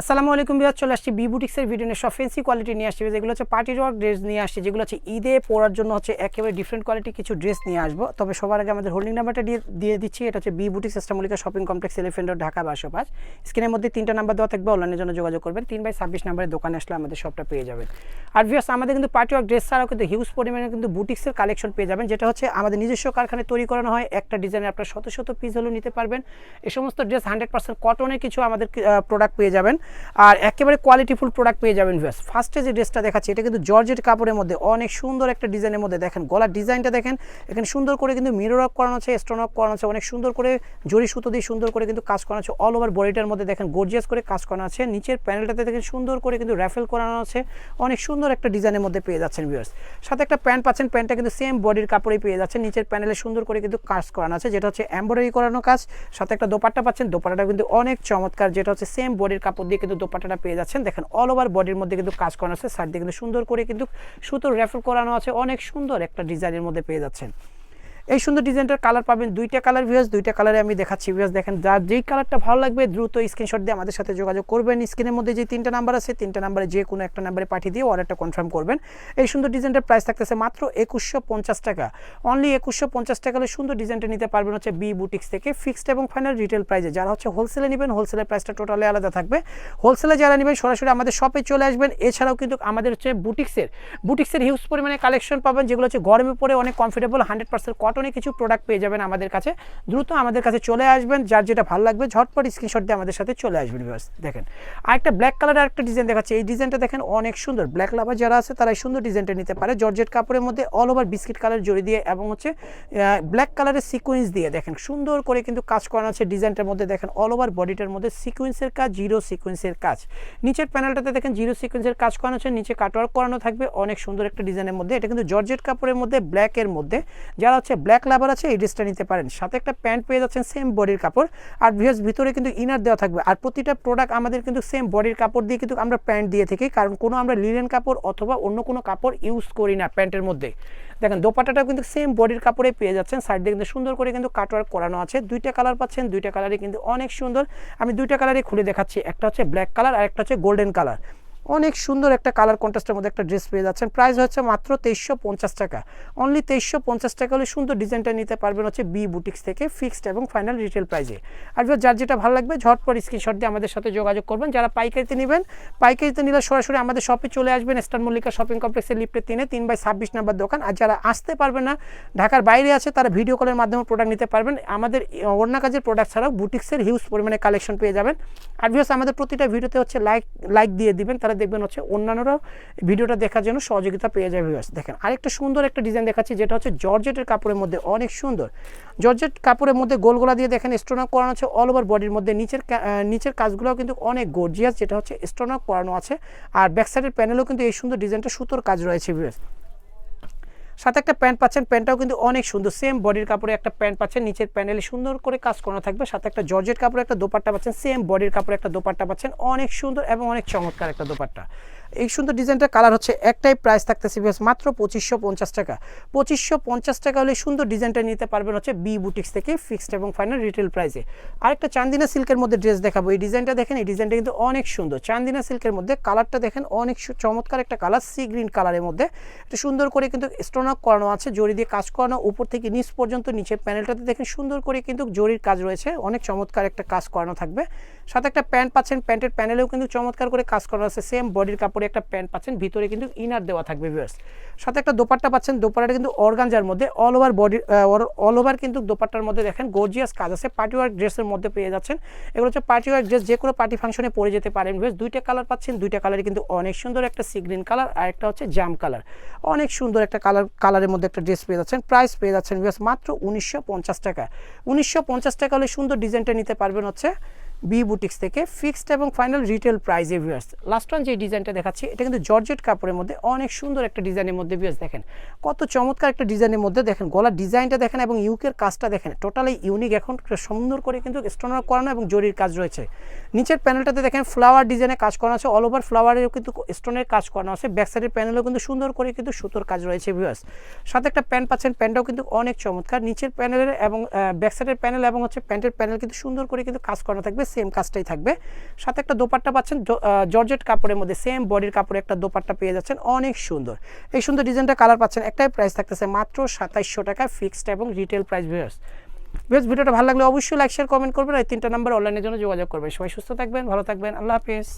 আসসালামু আলাইকুম বিহার চলে আসছি বি বুটিক্সের ভিডিও নিয়ে। সব ফেন্সি কোয়ালিটি নিয়ে আসছি। যেগুলো হচ্ছে পার্টি রক ড্রেস নিয়ে আসছি, যেগুলো হচ্ছে ঈদে পরার জন্য হচ্ছে একেবারে ডিফারেন্ট কোয়ালিটি কিছু ড্রেস নিয়ে আসব। তবে সবার আগে আমাদের হোল্ডিং নাম্বারটা দিয়ে দিয়ে দিচ্ছি। এটা হচ্ছে বি বুটিক্স ইস্টামলিকা শপিং কমপ্লেক্স এলিফেন্ট ঢাকা বারোশো পাঁচ স্ক্রিনের মধ্যে তিনটা নাম্বার দেওয়া থাকবে অনলাইনের জন্য যোগাযোগ করবেন। তিন বাই ছাব্বিশ নাম্বারে দোকানে আসলে আমাদের সবটা পেয়ে যাবেন। আর ভিউয়ার্স আমাদের কিন্তু পার্টি ওয়ার্ক ড্রেস ছাড়াও কিন্তু হিউজ পরিমাণে কিন্তু বুটিক্সের কালেকশন পেয়ে যাবেন, যেটা হচ্ছে আমাদের নিজস্ব কারখানায় তৈরি করানো হয়। একটা ডিজাইনে আপনার শত শত পিস হলেও নিতে পারবেন। এই সমস্ত ড্রেস হান্ড্রেড পার্সেন্ট কটনের কিছু আমাদের প্রোডাক্ট পেয়ে যাবেন। আর একেবারে কোয়ালিটিফুল প্রোডাক্ট পেয়ে যাবেন ভিউয়ার্স ফার্স্টে যে ড্রেসটা দেখাচ্ছি, এটা কিন্তু জর্জেট কাপড়ের মধ্যে অনেক সুন্দর একটা ডিজাইনের মধ্যে দেখেন, গলার ডিজাইনটা দেখেন, এখানে সুন্দর করে কিন্তু মিরর আপ করানো আছে স্টোন আপ করানো আছে, অনেক সুন্দর করে জরি সুতো দিয়ে সুন্দর করে কিন্তু কাজ করানো আছে অল ওভার বডিটার মধ্যে দেখেন গর্জিয়াস করে কাজ করানো আছে, নিচের প্যানেলটাতে দেখেন সুন্দর করে কিন্তু র্যাফেল করানো আছে, অনেক সুন্দর একটা ডিজাইনের মধ্যে পেয়ে যাচ্ছেন ভিউয়ার্স সাথে একটা প্যান্ট পাচ্ছেন প্যান্টটা কিন্তু সেম বডির কাপড়েই পেয়ে যাচ্ছেন, নিচের প্যানেলে সুন্দর করে কিন্তু কাজ করানো আছে, যেটা হচ্ছে এমব্রয়ডারি করানো কাজ, সাথে একটা দোপাট্টা পাচ্ছেন দোপাট্টাটা কিন্তু অনেক চমৎকার, যেটা হচ্ছে সেম বডির কাপড় দিয়ে কিন্তু দোপাট্টাটা পেয়ে যাচ্ছেন। দেখেন অল ওভার বডির মধ্যে কিন্তু কাজ করানো আছে। সাইড দিয়ে কিন্তু সুন্দর করে কিন্তু সুতোর রেফার করানো আছে। অনেক সুন্দর একটা ডিজাইনের মধ্যে পেয়ে যাচ্ছেন। এই সুন্দর ডিজাইনটার কালার পাবেন, দুইটা কালার ভিউজ দুইটা কালারে আমি দেখাচ্ছি। ভিউজ দেখেন যার যেই কালারটা ভালো লাগবে, দ্রুত স্ক্রিনশট দিয়ে আমাদের সাথে যোগাযোগ করবেন। স্ক্রিনের মধ্যে যে তিনটা নাম্বার আছে, তিনটা নাম্বারে যে কোনো একটা নাম্বারে পাঠিয়ে দিয়ে অর্ডারটা কনফার্ম করবেন। এই সুন্দর ডিজাইনটার প্রাইস থাকতেছে মাত্র একুশশো পঞ্চাশ টাকা। অনলি একুশশো পঞ্চাশ টাকা সুন্দর ডিজাইনটা নিতে পারবেন হচ্ছে বি বুটিক্স থেকে ফিক্সড এবং ফাইনাল রিটেল প্রাইসে যারা হচ্ছে হোলসেলে নেবেন হোলসেলের প্রাইসটা টোটালি আলাদা থাকবে। হোলসেলে যারা নেবেন, সরাসরি আমাদের শপে চলে আসবেন। এছাড়াও কিন্তু আমাদের হচ্ছে বুটিক্সের বুটিক্সের হিউজ পরিমাণে কালেকশন পাবেন, যেগুলো হচ্ছে গরমে পরে অনেক কমফোর্টেবল হান্ড্রেড পার্সেন্ট কটনে কিছু প্রোডাক্ট পেয়ে যাবেন আমাদের কাছে। দ্রুত আমাদের কাছে চলে আসবেন, যার যেটা ভালো লাগবে, ঝটপট স্ক্রিনশট দিয়ে আমাদের সাথে চলে আসবেন দেখেন, আরেকটা ব্ল্যাক কালারের একটা ডিজাইন দেখাচ্ছে। এই ডিজাইনটা দেখেন অনেক সুন্দর। ব্ল্যাক লাভার যারা আছে তারা সুন্দর ডিজাইনটা নিতে পারে। জর্জেট কাপড়ের মধ্যে অল ওভার বিস্কিট কালার জড়ি দিয়ে এবং হচ্ছে ব্ল্যাক কালারের সিকোয়েন্স দিয়ে দেখেন, সুন্দর করে কিন্তু কাজ করানো আছে ডিজাইনটার মধ্যে। দেখেন অল ওভার বডিটার মধ্যে সিকোয়েন্সের কাজ জিরো সিকোয়েন্সের কাজ। নিচের প্যানেলটাতে দেখেন জিরো সিকোয়েন্সের কাজ করানো আছে। নিচে কাটওয়ার্ক করানো থাকবে। অনেক সুন্দর একটা ডিজাইনের মধ্যে। এটা কিন্তু জর্জেট কাপড়ের মধ্যে ব্ল্যাকের মধ্যে। যারা হচ্ছে ব্ল্যাক লাভার আছে, এই ড্রেসটা নিতে পারেন। সাথে একটা প্যান্ট পেয়ে যাচ্ছেন সেম বডির কাপড়। আর ভিউয়ার্স ভিতরে কিন্তু ইনার দেওয়া থাকবে। আর প্রতিটা প্রোডাক্ট আমাদের কিন্তু সেম বডির কাপড় দিয়ে কিন্তু আমরা প্যান্ট দিয়ে থাকি। কারণ কোনো আমরা লিলেন কাপড় অথবা অন্য কোনো কাপড় ইউজ করি না প্যান্টের মধ্যে। দেখেন দোপাটাটাও কিন্তু সেম বডির কাপড়ে পেয়ে যাচ্ছেন। সাইড দিয়ে কিন্তু সুন্দর করে কিন্তু কাটওয়ার্ক করানো আছে। দুইটা কালার পাচ্ছেন, দুইটা কালারই কিন্তু অনেক সুন্দর। আমি দুইটা কালারই খুলে দেখাচ্ছি। একটা হচ্ছে ব্ল্যাক কালার আর একটা হচ্ছে গোল্ডেন কালার অনেক সুন্দর একটা কালার কন্ট্রাস্টের মধ্যে একটা ড্রেস পেয়ে যাচ্ছেন। প্রাইস হচ্ছে মাত্র তেইশশো পঞ্চাশ টাকা। অনলি তেইশশো পঞ্চাশ টাকা হলে সুন্দর ডিজাইনটা নিতে পারবেন হচ্ছে বি বুটিক্স থেকে ফিক্সড এবং ফাইনাল রিটেল প্রাইসে আর যার যেটা ভালো লাগবে, ঝটপট স্ক্রিনশট দিয়ে আমাদের সাথে যোগাযোগ করবেন। যারা পাইকারিতে নেবেন, পাইকারিতে নিলে সরাসরি আমাদের শপে চলে আসবেন। স্টার মল্লিকা শপিং কমপ্লেক্সের লিফটে তিনে তিন বাই ছাব্বিশ নাম্বার দোকান। আর যারা আসতে পারবেন না, ঢাকার বাইরে আছে, তারা ভিডিও কলের মাধ্যমে প্রোডাক্ট নিতে পারবেন। আমাদের অন্য কাজের প্রোডাক্ট ছাড়াও বুটিক্সের হিউজ পরিমাণে কালেকশন পেয়ে যাবেন। আর ভিউস আমাদের প্রতিটা ভিডিওতে হচ্ছে লাইক লাইক দিয়ে দিবেন। তারা দেখবেন হচ্ছে অন্যান্যরাও ভিডিওটা দেখার জন্য সহযোগিতা পেয়ে যাবে দেখেন, আরেকটা সুন্দর একটা ডিজাইন দেখাচ্ছি, যেটা হচ্ছে জর্জেটের কাপড়ের মধ্যে অনেক সুন্দর। জর্জেট কাপড়ের মধ্যে গোলগোলা দিয়ে দেখেন স্টোনাক করানো আছে অল ওভার বডির মধ্যে। নিচের নিচের কাজগুলোও কিন্তু অনেক গর্জিয়াস যেটা হচ্ছে স্টোনাক করানো আছে। আর ব্যাকসাইডের প্যানেলেও কিন্তু এই সুন্দর ডিজাইনটা সুতোর কাজ রয়েছে ভিউয়ার্স সাথে একটা প্যান্ট পাচ্ছেন, প্যান্টটাও কিন্তু অনেক সুন্দর। সেম বডির কাপড়ে একটা প্যান্ট পাচ্ছেন, নিচের প্যানেলে সুন্দর করে কাজ করানো থাকবে। সাথে একটা জর্জের কাপড়ে একটা দোপাট্টা পাচ্ছেন, সেম বডির কাপড়ে একটা দোপাট্টা পাচ্ছেন। অনেক সুন্দর এবং অনেক চমৎকার একটা দোপাট্টা। এই সুন্দর ডিজাইনটার কালার হচ্ছে একটাই প্রাইস থাকতেছে বিকজ মাত্র পঁচিশশো পঞ্চাশ টাকা। পঁচিশশো পঞ্চাশ টাকা হলে সুন্দর ডিজাইনটা নিতে পারবেন হচ্ছে বি বুটিক্স থেকে ফিক্সড এবং ফাইনাল রিটেল প্রাইসে আরেকটা চান্দিনা সিল্কের মধ্যে ড্রেস দেখাবো। এই ডিজাইনটা দেখেন, এই ডিজাইনটা কিন্তু অনেক সুন্দর। চান্দিনা সিল্কের মধ্যে কালারটা দেখেন, অনেক চমৎকার একটা কালার সি গ্রিন কালারের মধ্যে। এটা সুন্দর করে কিন্তু স্টোনক করানো আছে, জড়ি দিয়ে কাজ করানো, উপর থেকে নিচ পর্যন্ত, নিচের প্যানেলটাতে দেখেন সুন্দর করে কিন্তু জরির কাজ রয়েছে। অনেক চমৎকার একটা কাজ করানো থাকবে। সাথে একটা প্যান্ট পাচ্ছেন প্যান্টের প্যানেলেও কিন্তু চমৎকার করে কাজ করানো আছে সেম বডির কাপড়ে একটা প্যান্ট পাচ্ছেন, ভিতরে কিন্তু ইনার দেওয়া থাকবে ভিউয়ার্স সাথে একটা দোপাট্টা পাচ্ছেন, দোপাট্টাটা কিন্তু অর্গানজার মধ্যে all over body all over কিন্তু দোপাট্টার মধ্যে দেখেন গর্জিয়াস কাজ আছে। পার্টি ওয়ার্ক ড্রেসের মধ্যে পেয়ে যাচ্ছেন। এগুলো হচ্ছে পার্টি ওয়ার্ক ড্রেস যে কোনো পার্টি ফাংশনে পরে যেতে পারেন ভিউয়ার্স দুইটা কালার পাচ্ছেন, দুইটা কালারই কিন্তু অনেক সুন্দর একটা সি গ্রিন কালার আর একটা হচ্ছে জাম কালার অনেক সুন্দর একটা কালার কালারের মধ্যে একটা ড্রেস পেয়ে যাচ্ছেন। প্রাইস পেয়ে যাচ্ছেন ভিউয়ার্স মাত্র উনিশশো পঞ্চাশ টাকা। উনিশশো পঞ্চাশ টাকা হলে সুন্দর ডিজাইনটা নিতে পারবেন হচ্ছে বি বুটিক্স থেকে ফিক্সড এবং ফাইনাল রিটেল প্রাইজে ভিউয়ার্স লাস্ট ওয়ান যে ডিজাইনটা দেখাচ্ছি, এটা কিন্তু জর্জেট কাপড়ের মধ্যে অনেক সুন্দর একটা ডিজাইনের মধ্যে ভিউয়ার্স দেখেন। কত চমৎকার একটা ডিজাইনের মধ্যে দেখেন, গলার ডিজাইনটা দেখেন এবং ইউকের কাজটা দেখেন টোটালি ইউনিক এখন সুন্দর করে কিন্তু স্টোনার করানো এবং জরির কাজ রয়েছে। নিচের প্যানেলটাতে দেখেন ফ্লাওয়ার ডিজাইনে কাজ করানো আছে অল ওভার ফ্লাওয়ারেও কিন্তু স্টোনের কাজ করানো আছে ব্যাক সাইডের প্যানেলেও কিন্তু সুন্দর করে কিন্তু সুতোর কাজ রয়েছে ভিউয়ার্স সাথে একটা প্যান্ট পাচ্ছেন প্যান্টটাও কিন্তু অনেক চমৎকার, নিচের প্যানেলের এবং ব্যাক সাইডের প্যানেল এবং হচ্ছে প্যান্টের প্যানেল কিন্তু সুন্দর করে কিন্তু কাজ করানো থাকবে। সেম কাজটাই থাকবে। সাথে একটা দোপাট্টা পাচ্ছেন জর্জেট কাপড়ের মধ্যে সেম বডির কাপড়ে একটা দোপাট্টা পেয়ে যাচ্ছেন, অনেক সুন্দর। এই সুন্দর ডিজাইনটা কালার পাচ্ছেন, একটাই প্রাইস থাকতেছে মাত্র সাতাইশশো টাকা ফিক্সড এবং রিটেল প্রাইস ভিউয়ার্স ভিউয়ার্স ভিডিওটা ভালো লাগলে অবশ্যই লাইক শেয়ার কমেন্ট করবেন, আর তিনটা নাম্বার অনলাইনের জন্য যোগাযোগ করবেন। সবাই সুস্থ থাকবেন, ভালো থাকবেন, আল্লাহ হাফিজ।